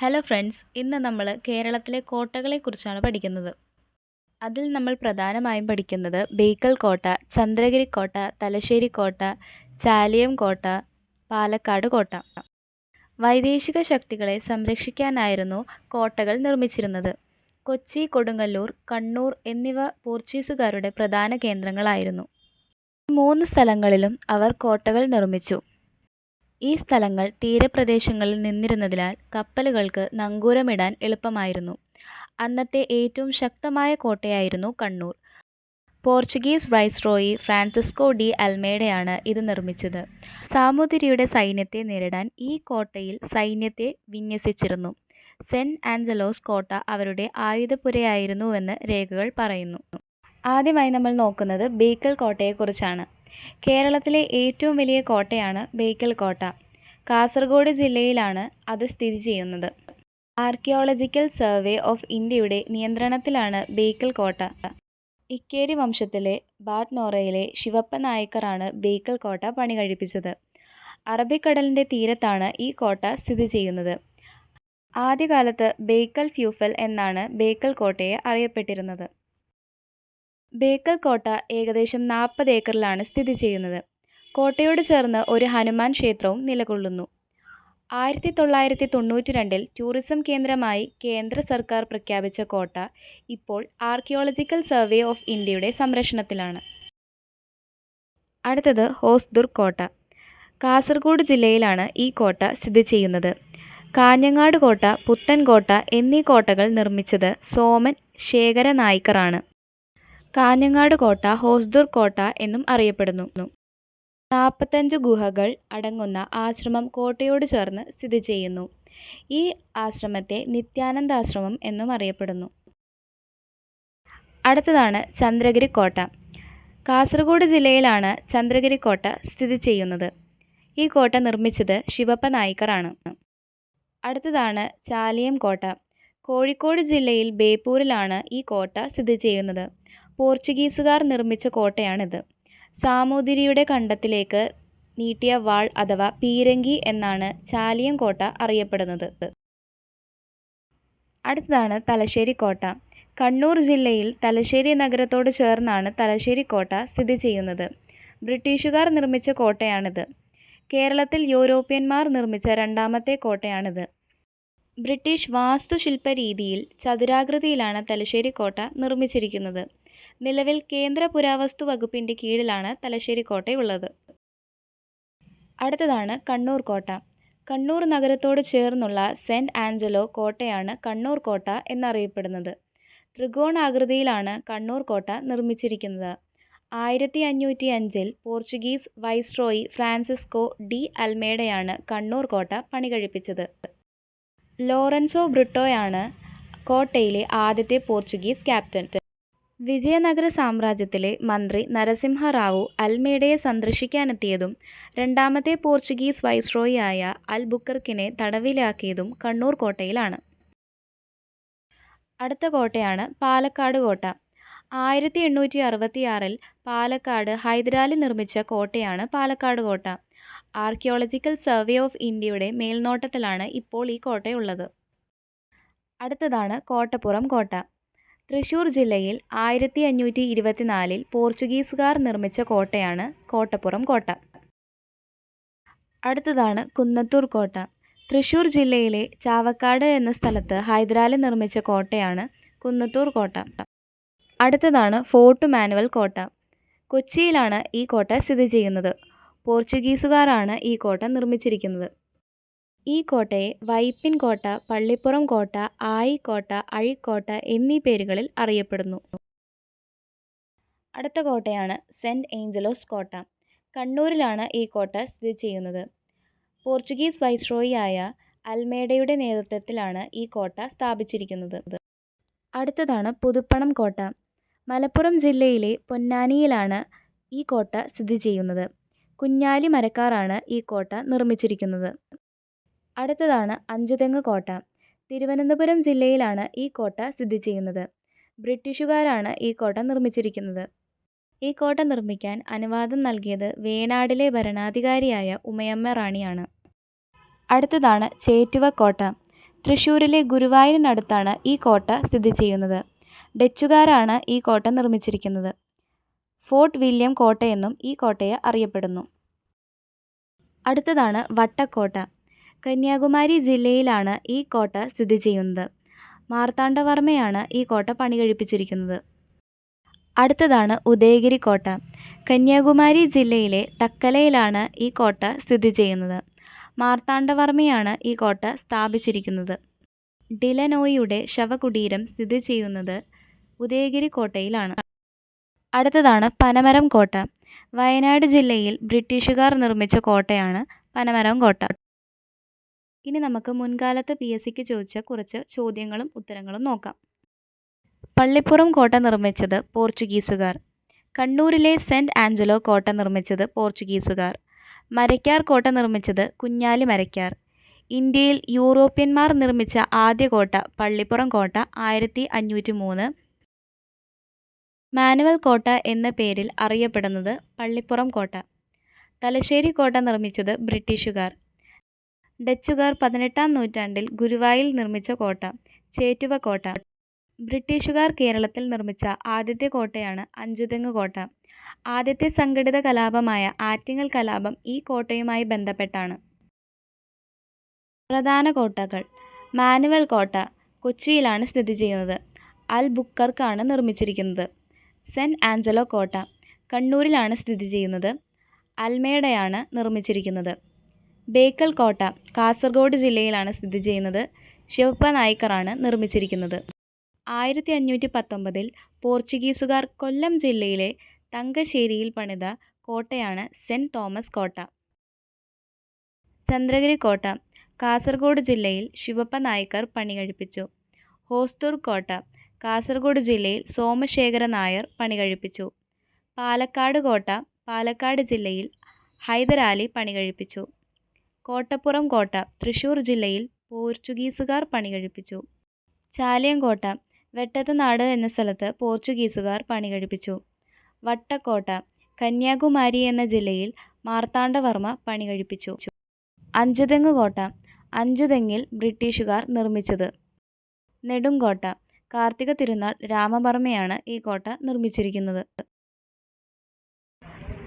Hello friends ഇന്ന് നമ്മൾ കേരളത്തിലെ കോട്ടകളെക്കുറിച്ചാണ് പഠിക്കുന്നത്. അതിൽ നമ്മൾ പ്രധാനമായും പഠിക്കുന്നത് ബേക്കൽ കോട്ട ചന്ദ്രഗിരി കോട്ട തലശ്ശേരി കോട്ട ചാലിയം കോട്ട പാലക്കാട് കോട്ട. വൈദേശിക ശക്തികളെ സംരക്ഷിക്കാനായിരുന്നു കോട്ടകൾ നിർമ്മിച്ചിരുന്നത്. കൊച്ചി കൊടുങ്ങല്ലൂർ കണ്ണൂർ എന്നിവ പോർച്ചുഗീസുകാരുടെ പ്രധാന കേന്ദ്രങ്ങളായിരുന്നു. മൂന്ന് സ്ഥലങ്ങളിലും അവർ കോട്ടകൾ നിർമ്മിച്ചു. ഈ സ്ഥലങ്ങൾ തീരപ്രദേശങ്ങളിൽ നിന്നിരുന്നതിനാൽ കപ്പലുകൾക്ക് നങ്കൂരമിടാൻ എളുപ്പമായിരുന്നു. അന്നത്തെ ഏറ്റവും ശക്തമായ കോട്ടയായിരുന്നു Kannur. Portuguese viceroy Francisco de അൽമേഡയാണ് ഇത് നിർമ്മിച്ചത്. സാമൂതിരിയുടെ സൈന്യത്തെ നേരിടാൻ ഈ കോട്ടയിൽ സൈന്യത്തെ വിന്യസിച്ചിരുന്നു. സെന്റ് ആഞ്ചലോസ് കോട്ട അവരുടെ ആയുധപ്പുരയായിരുന്നുവെന്ന് രേഖകൾ പറയുന്നു. ആദ്യമായി നമ്മൾ നോക്കുന്നത് ബേക്കൽ കോട്ടയെക്കുറിച്ചാണ്. കേരളത്തിലെ ഏറ്റവും വലിയ കോട്ടയാണ് ബേക്കൽ കോട്ട. കാസർഗോഡ് ജില്ലയിലാണ് അത് സ്ഥിതി ചെയ്യുന്നത്. ആർക്കിയോളജിക്കൽ സർവേ ഓഫ് ഇന്ത്യയുടെ നിയന്ത്രണത്തിലാണ് ബേക്കൽ കോട്ട. ഇക്കേരി വംശത്തിലെ ബാത്നോറയിലെ ശിവപ്പ നായക്കറാണ് ബേക്കൽ കോട്ട പണി കഴിപ്പിച്ചത്. അറബിക്കടലിന്റെ തീരത്താണ് ഈ കോട്ട സ്ഥിതി ചെയ്യുന്നത്. ആദ്യകാലത്ത് ബേക്കൽ ഫ്യൂഫൽ എന്നാണ് ബേക്കൽ കോട്ടയെ അറിയപ്പെട്ടിരുന്നത്. ബേക്കൽ കോട്ട ഏകദേശം നാൽപ്പത് ഏക്കറിലാണ് സ്ഥിതി ചെയ്യുന്നത്. കോട്ടയോട് ചേർന്ന് ഒരു ഹനുമാൻ ക്ഷേത്രവും നിലകൊള്ളുന്നു. ആയിരത്തി തൊള്ളായിരത്തി തൊണ്ണൂറ്റി രണ്ടിൽ ടൂറിസം കേന്ദ്രമായി കേന്ദ്ര സർക്കാർ പ്രഖ്യാപിച്ച കോട്ട ഇപ്പോൾ ആർക്കിയോളജിക്കൽ സർവേ ഓഫ് ഇന്ത്യയുടെ സംരക്ഷണത്തിലാണ്. അടുത്തത് ഹോസ്ദുർഗ് കോട്ട. കാസർഗോഡ് ജില്ലയിലാണ് ഈ കോട്ട സ്ഥിതി ചെയ്യുന്നത്. കാഞ്ഞങ്ങാട് കോട്ട പുത്തൻകോട്ട എന്നീ കോട്ടകൾ നിർമ്മിച്ചത് സോമൻ ശേഖര നായ്ക്കറാണ് കാഞ്ഞങ്ങാട് കോട്ട ഹോസ്ദുർഗ് കോട്ട എന്നും അറിയപ്പെടുന്നു. നാൽപ്പത്തഞ്ച് ഗുഹകൾ അടങ്ങുന്ന ആശ്രമം കോട്ടയോട് ചേർന്ന് സ്ഥിതി ചെയ്യുന്നു. ഈ ആശ്രമത്തെ നിത്യാനന്ദാശ്രമം എന്നും അറിയപ്പെടുന്നു. അടുത്തതാണ് ചന്ദ്രഗിരി കോട്ട. കാസർഗോഡ് ജില്ലയിലാണ് ചന്ദ്രഗിരി കോട്ട സ്ഥിതി ചെയ്യുന്നത്. ഈ കോട്ട നിർമ്മിച്ചത് ശിവപ്പ നായിക്കറാണ് അടുത്തതാണ് ചാലിയം കോട്ട. കോഴിക്കോട് ജില്ലയിൽ ബേപ്പൂരിലാണ് ഈ കോട്ട സ്ഥിതി ചെയ്യുന്നത്. പോർച്ചുഗീസുകാർ നിർമ്മിച്ച കോട്ടയാണിത്. സാമൂതിരിയുടെ കണ്ടത്തിലേക്ക് നീട്ടിയ വാൾ അഥവാ പീരങ്കി എന്നാണ് ചാലിയം കോട്ട അറിയപ്പെടുന്നത്. അടുത്തതാണ് തലശ്ശേരി കോട്ട. കണ്ണൂർ ജില്ലയിൽ തലശ്ശേരി നഗരത്തോട് ചേർന്നാണ് തലശ്ശേരി കോട്ട സ്ഥിതി ചെയ്യുന്നത്. ബ്രിട്ടീഷുകാർ നിർമ്മിച്ച കോട്ടയാണിത്. കേരളത്തിൽ യൂറോപ്യന്മാർ നിർമ്മിച്ച രണ്ടാമത്തെ കോട്ടയാണിത്. ബ്രിട്ടീഷ് വാസ്തുശില്പ രീതിയിൽ ചതുരാകൃതിയിലാണ് തലശ്ശേരി കോട്ട നിർമ്മിച്ചിരിക്കുന്നത്. നിലവിൽ കേന്ദ്ര പുരാവസ്തു വകുപ്പിന്റെ കീഴിലാണ് തലശ്ശേരി കോട്ടയുള്ളത്. അടുത്തതാണ് കണ്ണൂർ കോട്ട. കണ്ണൂർ നഗരത്തോട് ചേർന്നുള്ള സെന്റ് ആഞ്ചലോ കോട്ടയാണ് കണ്ണൂർ കോട്ട എന്നറിയപ്പെടുന്നത്. ത്രികോണാകൃതിയിലാണ് കണ്ണൂർ കോട്ട നിർമ്മിച്ചിരിക്കുന്നത്. ആയിരത്തി അഞ്ഞൂറ്റി അഞ്ചിൽ പോർച്ചുഗീസ് വൈസ്രോയി ഫ്രാൻസിസ്കോ ഡി അൽമേഡയാണ് കണ്ണൂർ കോട്ട പണികഴിപ്പിച്ചത്. ലോറൻസോ ബ്രിട്ടോയാണ് കോട്ടയിലെ ആദ്യത്തെ പോർച്ചുഗീസ് ക്യാപ്റ്റൻ. വിജയനഗര സാമ്രാജ്യത്തിലെ മന്ത്രി നരസിംഹറാവു അൽമേഡയെ സന്ദർശിക്കാനെത്തിയതും രണ്ടാമത്തെ പോർച്ചുഗീസ് വൈസ്രോയിയായ അൽ ബുക്കർക്കിനെ തടവിലാക്കിയതും കണ്ണൂർ കോട്ടയിലാണ്. അടുത്ത കോട്ടയാണ് പാലക്കാട് കോട്ട. ആയിരത്തി എണ്ണൂറ്റി അറുപത്തിയാറിൽ പാലക്കാട് ഹൈദരാലി നിർമ്മിച്ച കോട്ടയാണ് പാലക്കാട് കോട്ട. ആർക്കിയോളജിക്കൽ സർവേ ഓഫ് ഇന്ത്യയുടെ മേൽനോട്ടത്തിലാണ് ഇപ്പോൾ ഈ കോട്ടയുള്ളത്. അടുത്തതാണ് കോട്ടപ്പുറം കോട്ട. തൃശ്ശൂർ ജില്ലയിൽ ആയിരത്തി അഞ്ഞൂറ്റി ഇരുപത്തിനാലിൽ പോർച്ചുഗീസുകാർ നിർമ്മിച്ച കോട്ടയാണ് കോട്ടപ്പുറം കോട്ട. അടുത്തതാണ് കുന്നത്തൂർ കോട്ട. തൃശ്ശൂർ ജില്ലയിലെ ചാവക്കാട് എന്ന സ്ഥലത്ത് ഹൈദരാലി നിർമ്മിച്ച കോട്ടയാണ് കുന്നത്തൂർ കോട്ട. അടുത്തതാണ് ഫോർട്ട് മാനുവൽ കോട്ട. കൊച്ചിയിലാണ് ഈ കോട്ട സ്ഥിതി ചെയ്യുന്നത്. പോർച്ചുഗീസുകാരാണ് ഈ കോട്ട നിർമ്മിച്ചിരിക്കുന്നത്. ഈ കോട്ടയെ വൈപ്പിൻ കോട്ട പള്ളിപ്പുറം കോട്ട ആയിക്കോട്ട അഴിക്കോട്ട എന്നീ പേരുകളിൽ അറിയപ്പെടുന്നു. അടുത്ത കോട്ടയാണ് സെന്റ് ഏഞ്ചലോസ് കോട്ട. കണ്ണൂരിലാണ് ഈ കോട്ട സ്ഥിതി ചെയ്യുന്നത്. പോർച്ചുഗീസ് വൈസ്രോയിയായ അൽമേഡയുടെ നേതൃത്വത്തിലാണ് ഈ കോട്ട സ്ഥാപിച്ചിരിക്കുന്നത്. അടുത്തതാണ് പുതുപ്പണം കോട്ട. മലപ്പുറം ജില്ലയിലെ പൊന്നാനിയിലാണ് ഈ കോട്ട സ്ഥിതി ചെയ്യുന്നത്. കുഞ്ഞാലി മരക്കാറാണ് ഈ കോട്ട നിർമ്മിച്ചിരിക്കുന്നത്. അടുത്തതാണ് അഞ്ചുതെങ്ങ് കോട്ട. തിരുവനന്തപുരം ജില്ലയിലാണ് ഈ കോട്ട സ്ഥിതി ചെയ്യുന്നത് ബ്രിട്ടീഷുകാരാണ് ഈ കോട്ട നിർമ്മിച്ചിരിക്കുന്നത്. ഈ കോട്ട നിർമ്മിക്കാൻ അനുവാദം നൽകിയത് വേണാടിലെ ഭരണാധികാരിയായ ഉമയമ്മ റാണിയാണ്. അടുത്തതാണ് ചേറ്റുവ കോട്ട. തൃശ്ശൂരിലെ ഗുരുവായൂരിനടുത്താണ് ഈ കോട്ട സ്ഥിതി ചെയ്യുന്നത് ഡച്ചുകാരാണ് ഈ കോട്ട നിർമ്മിച്ചിരിക്കുന്നത്. ഫോർട്ട് വില്യം കോട്ടയെന്നും ഈ കോട്ടയെ അറിയപ്പെടുന്നു. അടുത്തതാണ് വട്ടക്കോട്ട. കന്യാകുമാരി ജില്ലയിലാണ് ഈ കോട്ട സ്ഥിതി ചെയ്യുന്നത്. മാർത്താണ്ഡവർമ്മയാണ് ഈ കോട്ട പണി കഴിപ്പിച്ചിരിക്കുന്നത്. അടുത്തതാണ് ഉദയഗിരി കോട്ട. കന്യാകുമാരി ജില്ലയിലെ തക്കലയിലാണ് ഈ കോട്ട സ്ഥിതി ചെയ്യുന്നത്. മാർത്താണ്ഡവർമ്മയാണ് ഈ കോട്ട സ്ഥാപിച്ചിരിക്കുന്നത്. ഡിലനോയിയുടെ ശവകുടീരം സ്ഥിതി ചെയ്യുന്നത് ഉദയഗിരി കോട്ടയിലാണ്. അടുത്തതാണ് പനമരം കോട്ട. വയനാട് ജില്ലയിൽ ബ്രിട്ടീഷുകാർ നിർമ്മിച്ച കോട്ടയാണ് പനമരം കോട്ട. ഇനി നമുക്ക് മുൻകാലത്ത് പി എസ് സിക്ക് ചോദിച്ച കുറച്ച് ചോദ്യങ്ങളും ഉത്തരങ്ങളും നോക്കാം. പള്ളിപ്പുറം കോട്ട നിർമ്മിച്ചത് പോർച്ചുഗീസുകാർ. കണ്ണൂരിലെ സെന്റ് ആഞ്ചലോ കോട്ട നിർമ്മിച്ചത് പോർച്ചുഗീസുകാർ. മരക്കാർ കോട്ട നിർമ്മിച്ചത് കുഞ്ഞാലി മരക്കാർ. ഇന്ത്യയിൽ യൂറോപ്യന്മാർ നിർമ്മിച്ച ആദ്യ കോട്ട പള്ളിപ്പുറം കോട്ട ആയിരത്തി അഞ്ഞൂറ്റി മൂന്ന് മാനുവൽ കോട്ട എന്ന പേരിൽ അറിയപ്പെടുന്നത് പള്ളിപ്പുറം കോട്ട. തലശ്ശേരി കോട്ട നിർമ്മിച്ചത് ബ്രിട്ടീഷുകാർ. ഡച്ചുകാർ പതിനെട്ടാം നൂറ്റാണ്ടിൽ ഗുരുവായിൽ നിർമ്മിച്ച കോട്ട ചേറ്റുവ കോട്ട. ബ്രിട്ടീഷുകാർ കേരളത്തിൽ നിർമ്മിച്ച ആദ്യത്തെ കോട്ടയാണ് അഞ്ചുതെങ്ങ് കോട്ട. ആദ്യത്തെ സംഘടിത കലാപമായ ആറ്റിങ്ങൽ കലാപം ഈ കോട്ടയുമായി ബന്ധപ്പെട്ടാണ്. പ്രധാന കോട്ടകൾ. മാനുവൽ കോട്ട കൊച്ചിയിലാണ് സ്ഥിതി ചെയ്യുന്നത്. അൽ ബുക്കർക്കാണ് നിർമ്മിച്ചിരിക്കുന്നത്. സെന്റ് ആഞ്ചലോ കോട്ട കണ്ണൂരിലാണ് സ്ഥിതി ചെയ്യുന്നത്. അൽമേഡയാണ് നിർമ്മിച്ചിരിക്കുന്നത്. ബേക്കൽ കോട്ട കാസർഗോഡ് ജില്ലയിലാണ് സ്ഥിതി ചെയ്യുന്നത്. ശിവപ്പ നായ്ക്കറാണ് നിർമ്മിച്ചിരിക്കുന്നത്. ആയിരത്തി അഞ്ഞൂറ്റി പത്തൊമ്പതിൽ പോർച്ചുഗീസുകാർ കൊല്ലം ജില്ലയിലെ തങ്കശ്ശേരിയിൽ പണിത കോട്ടയാണ് സെന്റ് തോമസ് കോട്ട. ചന്ദ്രഗിരി കോട്ട കാസർഗോഡ് ജില്ലയിൽ ശിവപ്പ നായ്ക്കർ പണികഴിപ്പിച്ചു ഹോസ്തൂർ കോട്ട കാസർഗോഡ് ജില്ലയിൽ സോമശേഖര നായർ പണികഴിപ്പിച്ചു പാലക്കാട് കോട്ട പാലക്കാട് ജില്ലയിൽ ഹൈദരാലി പണികഴിപ്പിച്ചു കോട്ടപ്പുറം കോട്ട തൃശ്ശൂർ ജില്ലയിൽ പോർച്ചുഗീസുകാർ പണികഴിപ്പിച്ചു. ചാലിയം കോട്ട വെട്ടത്തുനാട് എന്ന സ്ഥലത്ത് പോർച്ചുഗീസുകാർ പണികഴിപ്പിച്ചു. വട്ടക്കോട്ട കന്യാകുമാരി എന്ന ജില്ലയിൽ മാർത്താണ്ഡവർമ്മ പണികഴിപ്പിച്ചു. അഞ്ചുതെങ്ങ് കോട്ട അഞ്ചുതെങ്ങിൽ ബ്രിട്ടീഷുകാർ നിർമ്മിച്ചത്. നെടുങ്കോട്ട കാർത്തിക തിരുനാൾ രാമവർമ്മയാണ് ഈ കോട്ട നിർമ്മിച്ചിരിക്കുന്നത്.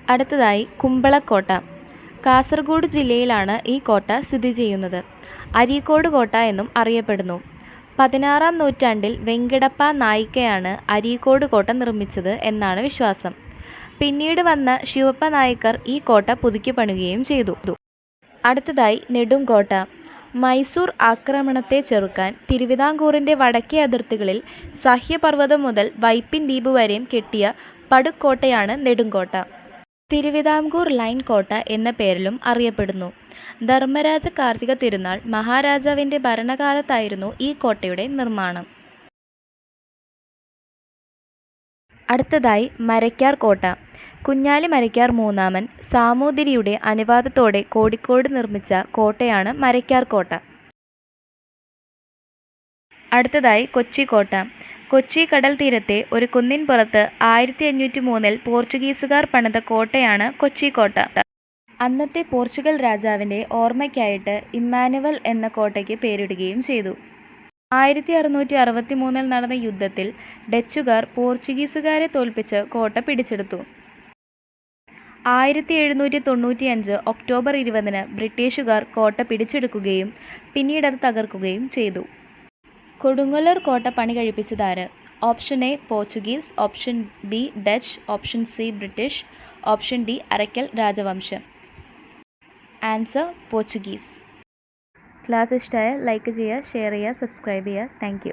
അടുത്തതായി കുമ്പളക്കോട്ട കാസർഗോഡ് ജില്ലയിലാണ് ഈ കോട്ട സ്ഥിതി ചെയ്യുന്നത്. അരീക്കോട് കോട്ട എന്നും അറിയപ്പെടുന്നു. പതിനാറാം നൂറ്റാണ്ടിൽ വെങ്കിടപ്പ നായിക്കയാണ് അരീക്കോട് കോട്ട നിർമ്മിച്ചത് എന്നാണ് വിശ്വാസം. പിന്നീട് വന്ന ശിവപ്പ നായിക്കർ ഈ കോട്ട പുതുക്കി പണിയുകയും ചെയ്തു. അടുത്തതായി നെടുങ്കോട്ട മൈസൂർ ആക്രമണത്തെ ചെറുക്കാൻ തിരുവിതാംകൂറിന്റെ വടക്കേ അതിർത്തികളിൽ സഹ്യപർവതം മുതൽ വൈപ്പിൻ ദ്വീപ് വരെയും കെട്ടിയ പടുക്കോട്ടയാണ് നെടുങ്കോട്ട തിരുവിതാംകൂർ ലൈൻ കോട്ട എന്ന പേരിലും അറിയപ്പെടുന്നു. ധർമ്മരാജ കാർത്തിക തിരുനാൾ മഹാരാജാവിന്റെ ഭരണകാലത്തായിരുന്നു ഈ കോട്ടയുടെ നിർമ്മാണം. അടുത്തതായി മരയ്ക്കാർ കോട്ട. കുഞ്ഞാലി മരയ്ക്കാർ മൂന്നാമൻ സാമൂതിരിയുടെ അനുവാദത്തോടെ കോഴിക്കോട് നിർമ്മിച്ച കോട്ടയാണ് മരയ്ക്കാർ കോട്ട. അടുത്തതായി കൊച്ചി കോട്ട. കൊച്ചി കടൽ തീരത്തെ ഒരു കുന്നിൻ പുറത്ത് ആയിരത്തി അഞ്ഞൂറ്റി മൂന്നിൽ പോർച്ചുഗീസുകാർ പണിത കോട്ടയാണ് കൊച്ചി കോട്ട. അന്നത്തെ പോർച്ചുഗൽ രാജാവിന്റെ ഓർമ്മയ്ക്കായിട്ട് ഇമ്മാനുവൽ എന്ന കോട്ടയ്ക്ക് പേരിടുകയും ചെയ്തു. ആയിരത്തി അറുന്നൂറ്റി അറുപത്തി മൂന്നിൽ നടന്ന യുദ്ധത്തിൽ ഡച്ചുകാർ പോർച്ചുഗീസുകാരെ തോൽപ്പിച്ച് കോട്ട പിടിച്ചെടുത്തു. ആയിരത്തി എഴുന്നൂറ്റി തൊണ്ണൂറ്റിയഞ്ച് ഒക്ടോബർ ഇരുപതിന് ബ്രിട്ടീഷുകാർ കോട്ട പിടിച്ചെടുക്കുകയും പിന്നീട് അത് തകർക്കുകയും ചെയ്തു. കൊടുങ്ങല്ലൂർ കോട്ട പണി കഴിപ്പിച്ചതാര്? Option A Portuguese option B Dutch option C British option D Arakkal രാജവംശം. Answer Portuguese. ക്ലാസ് ഇഷ്ടമായ ലൈക്ക് ചെയ്യുക ഷെയർ ചെയ്യുക സബ്സ്ക്രൈബ് ചെയ്യുക. താങ്ക്